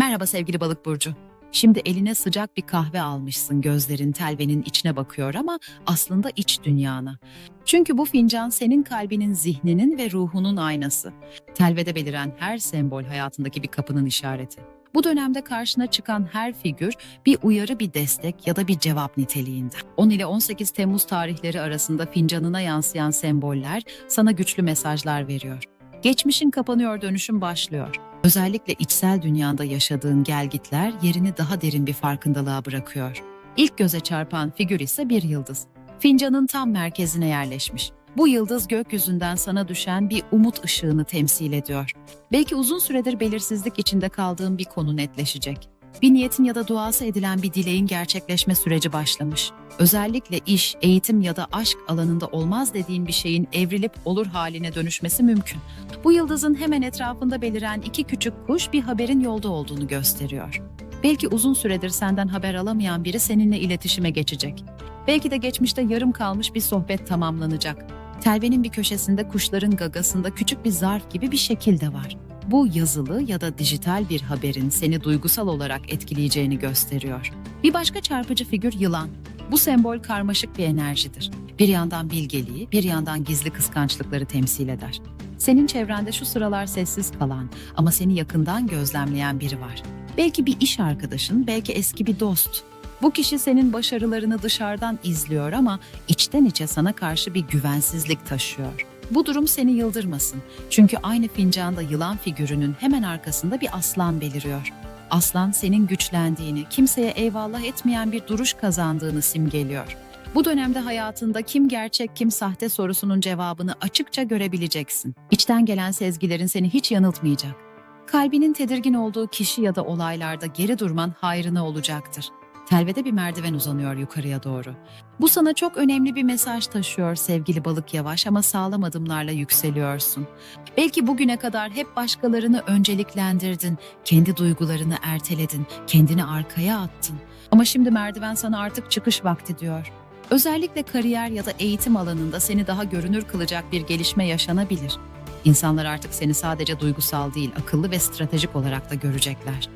Merhaba sevgili balık burcu. Şimdi eline sıcak bir kahve almışsın gözlerin telvenin içine bakıyor ama aslında iç dünyana. Çünkü bu fincan senin kalbinin, zihninin ve ruhunun aynası. Telvede beliren her sembol hayatındaki bir kapının işareti. Bu dönemde karşına çıkan her figür bir uyarı, bir destek ya da bir cevap niteliğinde. 10 ile 18 Temmuz tarihleri arasında fincanına yansıyan semboller sana güçlü mesajlar veriyor. Geçmişin kapanıyor, dönüşüm başlıyor. Özellikle içsel dünyanda yaşadığın gelgitler yerini daha derin bir farkındalığa bırakıyor. İlk göze çarpan figür ise bir yıldız. Fincanın tam merkezine yerleşmiş. Bu yıldız gökyüzünden sana düşen bir umut ışığını temsil ediyor. Belki uzun süredir belirsizlik içinde kaldığın bir konu netleşecek. Bir niyetin ya da duası edilen bir dileğin gerçekleşme süreci başlamış. Özellikle iş, eğitim ya da aşk alanında olmaz dediğin bir şeyin evrilip olur haline dönüşmesi mümkün. Bu yıldızın hemen etrafında beliren iki küçük kuş bir haberin yolda olduğunu gösteriyor. Belki uzun süredir senden haber alamayan biri seninle iletişime geçecek. Belki de geçmişte yarım kalmış bir sohbet tamamlanacak. Telvenin bir köşesinde kuşların gagasında küçük bir zarf gibi bir şekil de var. Bu yazılı ya da dijital bir haberin seni duygusal olarak etkileyeceğini gösteriyor. Bir başka çarpıcı figür yılan. Bu sembol karmaşık bir enerjidir. Bir yandan bilgeliği, bir yandan gizli kıskançlıkları temsil eder. Senin çevrende şu sıralar sessiz kalan ama seni yakından gözlemleyen biri var. Belki bir iş arkadaşın, belki eski bir dost. Bu kişi senin başarılarını dışarıdan izliyor ama içten içe sana karşı bir güvensizlik taşıyor. Bu durum seni yıldırmasın. Çünkü aynı fincanda yılan figürünün hemen arkasında bir aslan beliriyor. Aslan senin güçlendiğini, kimseye eyvallah etmeyen bir duruş kazandığını simgeliyor. Bu dönemde hayatında kim gerçek kim sahte sorusunun cevabını açıkça görebileceksin. İçten gelen sezgilerin seni hiç yanıltmayacak. Kalbinin tedirgin olduğu kişi ya da olaylarda geri durman hayrına olacaktır. Telvede bir merdiven uzanıyor yukarıya doğru. Bu sana çok önemli bir mesaj taşıyor sevgili balık yavaş ama sağlam adımlarla yükseliyorsun. Belki bugüne kadar hep başkalarını önceliklendirdin, kendi duygularını erteledin, kendini arkaya attın. Ama şimdi merdiven sana artık çıkış vakti diyor. Özellikle kariyer ya da eğitim alanında seni daha görünür kılacak bir gelişme yaşanabilir. İnsanlar artık seni sadece duygusal değil, akıllı ve stratejik olarak da görecekler.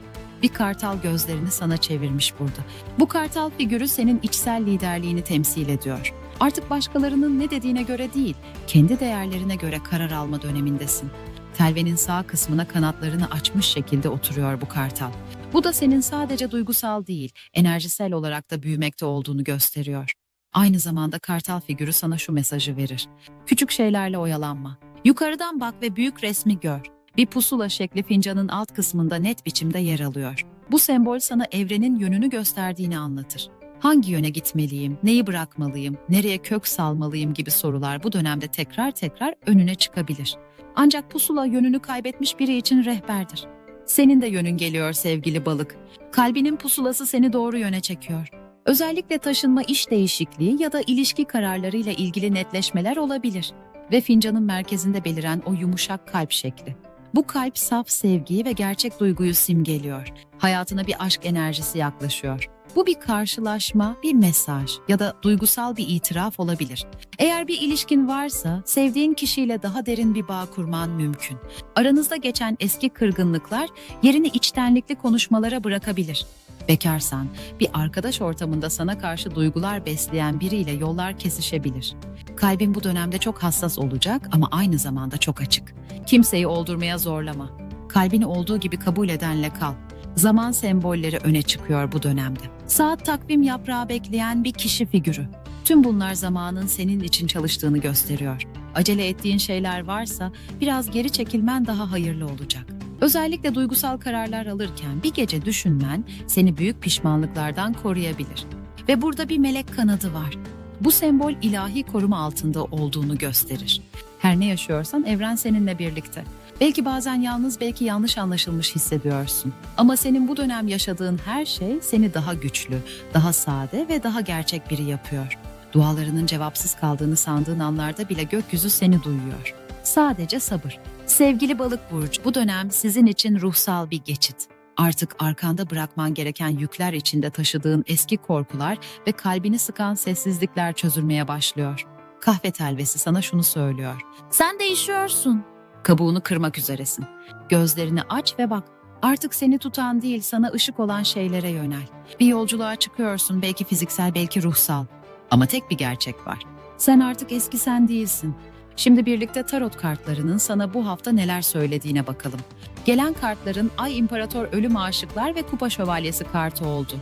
Bir kartal gözlerini sana çevirmiş burada. Bu kartal figürü senin içsel liderliğini temsil ediyor. Artık başkalarının ne dediğine göre değil, kendi değerlerine göre karar alma dönemindesin. Telvenin sağ kısmına kanatlarını açmış şekilde oturuyor bu kartal. Bu da senin sadece duygusal değil, enerjisel olarak da büyümekte olduğunu gösteriyor. Aynı zamanda kartal figürü sana şu mesajı verir. Küçük şeylerle oyalanma. Yukarıdan bak ve büyük resmi gör. Bir pusula şekli fincanın alt kısmında net biçimde yer alıyor. Bu sembol sana evrenin yönünü gösterdiğini anlatır. Hangi yöne gitmeliyim, neyi bırakmalıyım, nereye kök salmalıyım gibi sorular bu dönemde tekrar tekrar önüne çıkabilir. Ancak pusula yönünü kaybetmiş biri için rehberdir. Senin de yönün geliyor sevgili balık. Kalbinin pusulası seni doğru yöne çekiyor. Özellikle taşınma iş değişikliği ya da ilişki kararlarıyla ilgili netleşmeler olabilir ve fincanın merkezinde beliren o yumuşak kalp şekli. Bu kalp saf sevgiyi ve gerçek duyguyu simgeliyor. Hayatına bir aşk enerjisi yaklaşıyor. Bu bir karşılaşma, bir mesaj ya da duygusal bir itiraf olabilir. Eğer bir ilişkin varsa sevdiğin kişiyle daha derin bir bağ kurman mümkün. Aranızda geçen eski kırgınlıklar yerini içtenlikli konuşmalara bırakabilir. Bekarsan, bir arkadaş ortamında sana karşı duygular besleyen biriyle yollar kesişebilir. Kalbin bu dönemde çok hassas olacak ama aynı zamanda çok açık. Kimseyi oldurmaya zorlama. Kalbini olduğu gibi kabul edenle kal. Zaman sembolleri öne çıkıyor bu dönemde. Saat takvim yaprağı bekleyen bir kişi figürü. Tüm bunlar zamanın senin için çalıştığını gösteriyor. Acele ettiğin şeyler varsa biraz geri çekilmen daha hayırlı olacak. Özellikle duygusal kararlar alırken bir gece düşünmen seni büyük pişmanlıklardan koruyabilir. Ve burada bir melek kanadı var. Bu sembol ilahi koruma altında olduğunu gösterir. Her ne yaşıyorsan evren seninle birlikte. Belki bazen yalnız, belki yanlış anlaşılmış hissediyorsun. Ama senin bu dönem yaşadığın her şey seni daha güçlü, daha sade ve daha gerçek biri yapıyor. Dualarının cevapsız kaldığını sandığın anlarda bile gökyüzü seni duyuyor. Sadece sabır. Sevgili balık burcu, bu dönem sizin için ruhsal bir geçit. Artık arkanda bırakman gereken yükler içinde taşıdığın eski korkular ve kalbini sıkan sessizlikler çözülmeye başlıyor. Kahve telvesi sana şunu söylüyor. Sen değişiyorsun. Kabuğunu kırmak üzeresin. Gözlerini aç ve bak. Artık seni tutan değil, sana ışık olan şeylere yönel. Bir yolculuğa çıkıyorsun, belki fiziksel, belki ruhsal. Ama tek bir gerçek var. Sen artık eski sen değilsin. Şimdi birlikte tarot kartlarının sana bu hafta neler söylediğine bakalım. Gelen kartların Ay İmparator Ölüm Aşıklar ve Kupa Şövalyesi kartı oldu.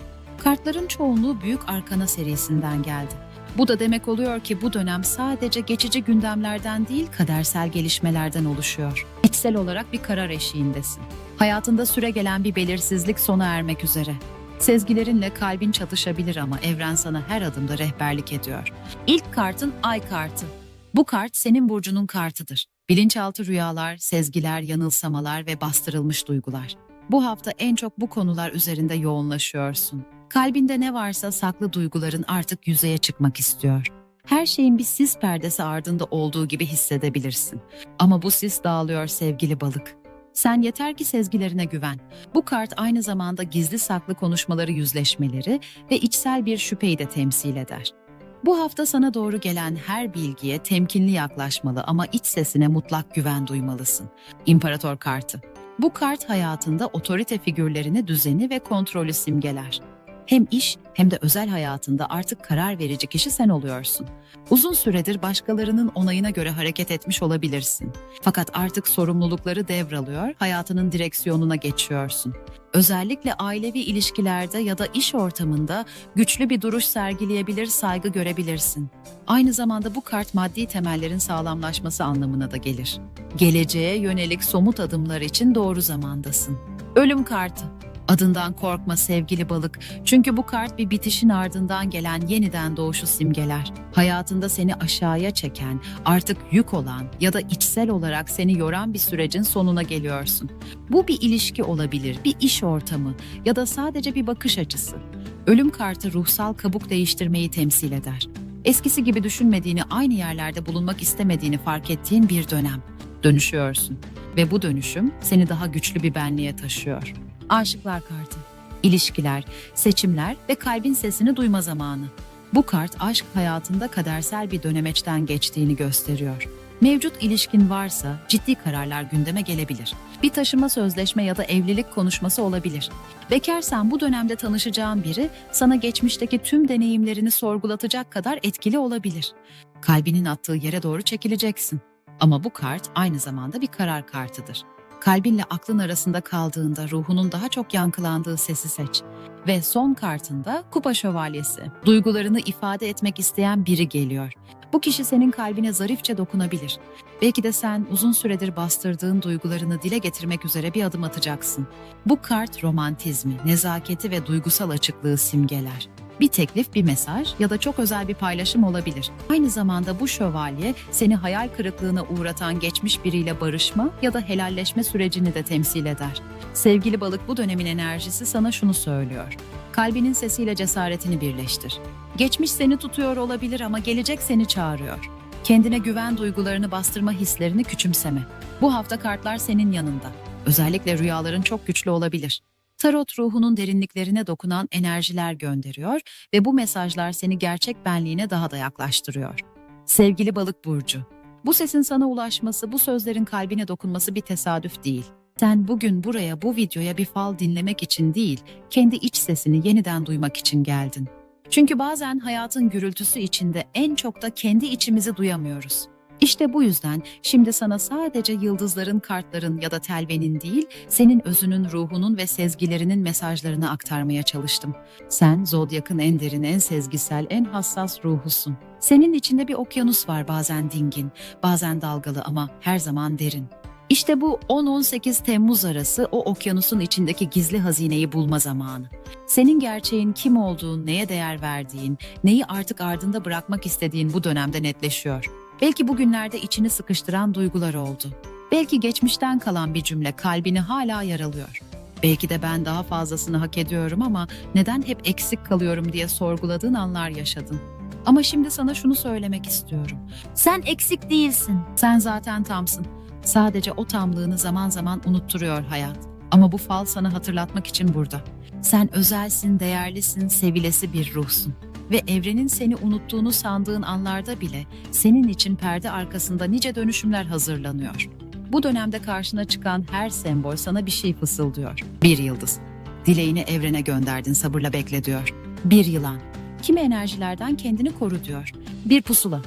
Kartların çoğunluğu Büyük Arkana serisinden geldi. Bu da demek oluyor ki bu dönem sadece geçici gündemlerden değil kadersel gelişmelerden oluşuyor. İçsel olarak bir karar eşiğindesin. Hayatında süre gelen bir belirsizlik sona ermek üzere. Sezgilerinle kalbin çatışabilir ama evren sana her adımda rehberlik ediyor. İlk kartın Ay kartı. Bu kart senin burcunun kartıdır. Bilinçaltı rüyalar, sezgiler, yanılsamalar ve bastırılmış duygular. Bu hafta en çok bu konular üzerinde yoğunlaşıyorsun. Kalbinde ne varsa saklı duyguların artık yüzeye çıkmak istiyor. Her şeyin bir sis perdesi ardında olduğu gibi hissedebilirsin. Ama bu sis dağılıyor sevgili balık. Sen yeter ki sezgilerine güven. Bu kart aynı zamanda gizli saklı konuşmaları yüzleşmeleri ve içsel bir şüpheyi de temsil eder. Bu hafta sana doğru gelen her bilgiye temkinli yaklaşmalı ama iç sesine mutlak güven duymalısın. İmparator kartı. Bu kart hayatında otorite figürlerini, düzeni ve kontrolü simgeler. Hem iş hem de özel hayatında artık karar verici kişi sen oluyorsun. Uzun süredir başkalarının onayına göre hareket etmiş olabilirsin. Fakat artık sorumlulukları devralıyor, hayatının direksiyonuna geçiyorsun. Özellikle ailevi ilişkilerde ya da iş ortamında güçlü bir duruş sergileyebilir, saygı görebilirsin. Aynı zamanda bu kart maddi temellerin sağlamlaşması anlamına da gelir. Geleceğe yönelik somut adımlar için doğru zamandasın. Ölüm kartı. Adından korkma sevgili balık. Çünkü bu kart bir bitişin ardından gelen yeniden doğuşu simgeler. Hayatında seni aşağıya çeken, artık yük olan ya da içsel olarak seni yoran bir sürecin sonuna geliyorsun. Bu bir ilişki olabilir, bir iş ortamı ya da sadece bir bakış açısı. Ölüm kartı ruhsal kabuk değiştirmeyi temsil eder. Eskisi gibi düşünmediğini, aynı yerlerde bulunmak istemediğini fark ettiğin bir dönem. Dönüşüyorsun ve bu dönüşüm seni daha güçlü bir benliğe taşıyor. Aşıklar kartı. İlişkiler, seçimler ve kalbin sesini duyma zamanı. Bu kart aşk hayatında kadersel bir dönemeçten geçtiğini gösteriyor. Mevcut ilişkin varsa ciddi kararlar gündeme gelebilir. Bir taşıma sözleşme ya da evlilik konuşması olabilir. Bekarsan bu dönemde tanışacağın biri sana geçmişteki tüm deneyimlerini sorgulatacak kadar etkili olabilir. Kalbinin attığı yere doğru çekileceksin. Ama bu kart aynı zamanda bir karar kartıdır. Kalbinle aklın arasında kaldığında ruhunun daha çok yankılandığı sesi seç. Ve son kartında Kupa Şövalyesi. Duygularını ifade etmek isteyen biri geliyor. Bu kişi senin kalbine zarifçe dokunabilir. Belki de sen uzun süredir bastırdığın duygularını dile getirmek üzere bir adım atacaksın. Bu kart romantizmi, nezaketi ve duygusal açıklığı simgeler. Bir teklif, bir mesaj ya da çok özel bir paylaşım olabilir. Aynı zamanda bu şövalye seni hayal kırıklığına uğratan geçmiş biriyle barışma ya da helalleşme sürecini de temsil eder. Sevgili balık bu dönemin enerjisi sana şunu söylüyor. Kalbinin sesiyle cesaretini birleştir. Geçmiş seni tutuyor olabilir ama gelecek seni çağırıyor. Kendine güven duygularını bastırma hislerini küçümseme. Bu hafta kartlar senin yanında. Özellikle rüyaların çok güçlü olabilir. Tarot ruhunun derinliklerine dokunan enerjiler gönderiyor ve bu mesajlar seni gerçek benliğine daha da yaklaştırıyor. Sevgili balık burcu, bu sesin sana ulaşması, bu sözlerin kalbine dokunması bir tesadüf değil. Sen bugün buraya bu videoya bir fal dinlemek için değil, kendi iç sesini yeniden duymak için geldin. Çünkü bazen hayatın gürültüsü içinde en çok da kendi içimizi duyamıyoruz. İşte bu yüzden şimdi sana sadece yıldızların, kartların ya da telvenin değil, senin özünün, ruhunun ve sezgilerinin mesajlarını aktarmaya çalıştım. Sen zodyakın en derin, en sezgisel, en hassas ruhusun. Senin içinde bir okyanus var bazen dingin, bazen dalgalı ama her zaman derin. İşte bu 10-18 Temmuz arası o okyanusun içindeki gizli hazineyi bulma zamanı. Senin gerçeğin kim olduğun, neye değer verdiğin, neyi artık ardında bırakmak istediğin bu dönemde netleşiyor. Belki bugünlerde içini sıkıştıran duygular oldu. Belki geçmişten kalan bir cümle kalbini hala yaralıyor. Belki de ben daha fazlasını hak ediyorum ama neden hep eksik kalıyorum diye sorguladığın anlar yaşadın. Ama şimdi sana şunu söylemek istiyorum. Sen eksik değilsin. Sen zaten tamsın. Sadece o tamlığını zaman zaman unutturuyor hayat. Ama bu fal sana hatırlatmak için burada. Sen özelsin, değerlisin, sevilesi bir ruhsun. Ve evrenin seni unuttuğunu sandığın anlarda bile senin için perde arkasında nice dönüşümler hazırlanıyor. Bu dönemde karşına çıkan her sembol sana bir şey fısıldıyor. Bir yıldız. Dileğini evrene gönderdin sabırla bekle diyor. Bir yılan. Kimi enerjilerden kendini koru diyor. Bir pusula.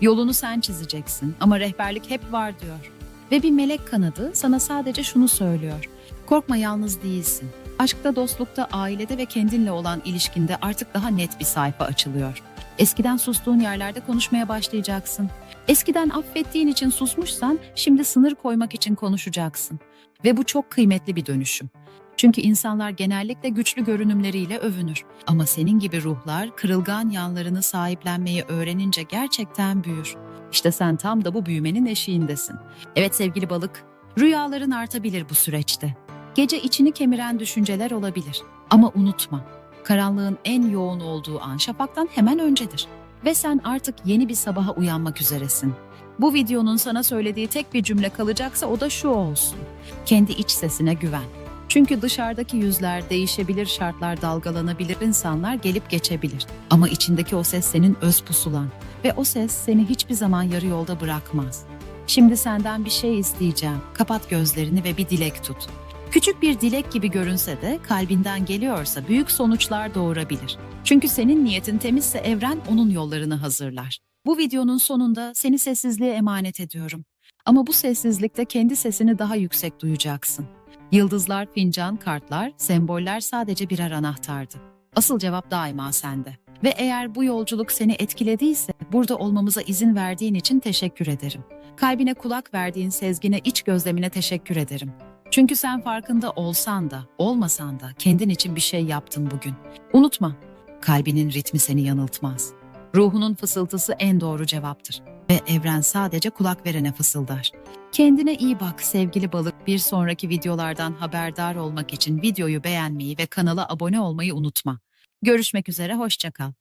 Yolunu sen çizeceksin ama rehberlik hep var diyor. Ve bir melek kanadı sana sadece şunu söylüyor. Korkma yalnız değilsin. Aşkta, dostlukta, ailede ve kendinle olan ilişkinde artık daha net bir sayfa açılıyor. Eskiden sustuğun yerlerde konuşmaya başlayacaksın. Eskiden affettiğin için susmuşsan şimdi sınır koymak için konuşacaksın. Ve bu çok kıymetli bir dönüşüm. Çünkü insanlar genellikle güçlü görünümleriyle övünür. Ama senin gibi ruhlar kırılgan yanlarını sahiplenmeyi öğrenince gerçekten büyür. İşte sen tam da bu büyümenin eşiğindesin. Evet sevgili balık, rüyaların artabilir bu süreçte. Gece içini kemiren düşünceler olabilir. Ama unutma, karanlığın en yoğun olduğu an şafaktan hemen öncedir. Ve sen artık yeni bir sabaha uyanmak üzeresin. Bu videonun sana söylediği tek bir cümle kalacaksa o da şu olsun. Kendi iç sesine güven. Çünkü dışarıdaki yüzler değişebilir, şartlar dalgalanabilir, insanlar gelip geçebilir. Ama içindeki o ses senin öz pusulan ve o ses seni hiçbir zaman yarı yolda bırakmaz. Şimdi senden bir şey isteyeceğim. Kapat gözlerini ve bir dilek tut. Küçük bir dilek gibi görünse de kalbinden geliyorsa büyük sonuçlar doğurabilir. Çünkü senin niyetin temizse evren onun yollarını hazırlar. Bu videonun sonunda seni sessizliğe emanet ediyorum. Ama bu sessizlikte kendi sesini daha yüksek duyacaksın. Yıldızlar, fincan, kartlar, semboller sadece birer anahtardı. Asıl cevap daima sende. Ve eğer bu yolculuk seni etkilediyse burada olmamıza izin verdiğin için teşekkür ederim. Kalbine kulak verdiğin sezgine, iç gözlemine teşekkür ederim. Çünkü sen farkında olsan da, olmasan da kendin için bir şey yaptın bugün. Unutma, kalbinin ritmi seni yanıltmaz. Ruhunun fısıltısı en doğru cevaptır ve evren sadece kulak verene fısıldar. Kendine iyi bak sevgili balık. Bir sonraki videolardan haberdar olmak için videoyu beğenmeyi ve kanala abone olmayı unutma. Görüşmek üzere, hoşça kal.